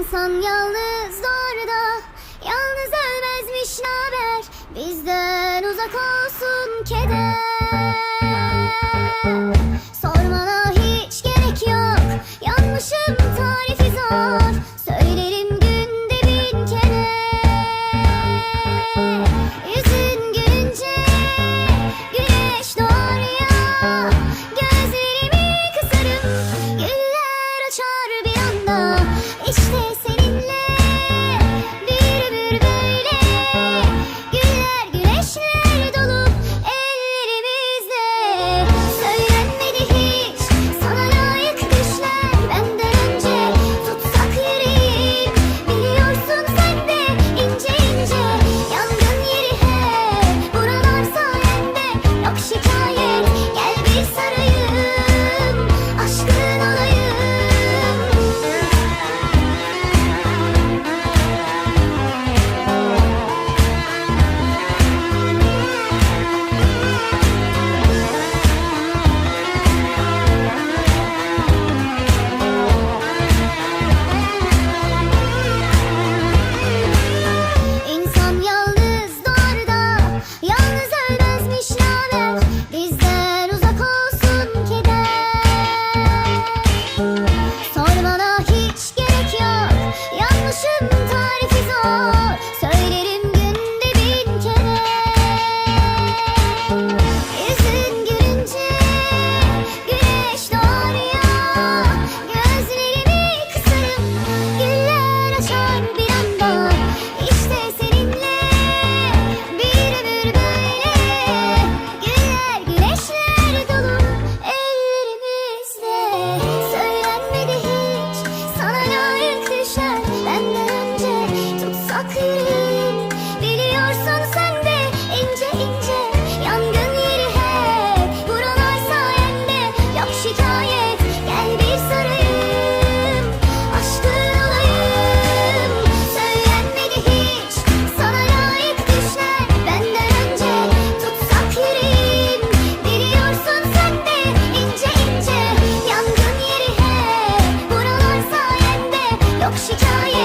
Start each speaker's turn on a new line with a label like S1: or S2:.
S1: İnsan yalnız darda Yalnız ölmezmiş naber? Bizden uzak olsun keder. Sormana hiç gerek yok Yanmışım tarifi zor. she tell you?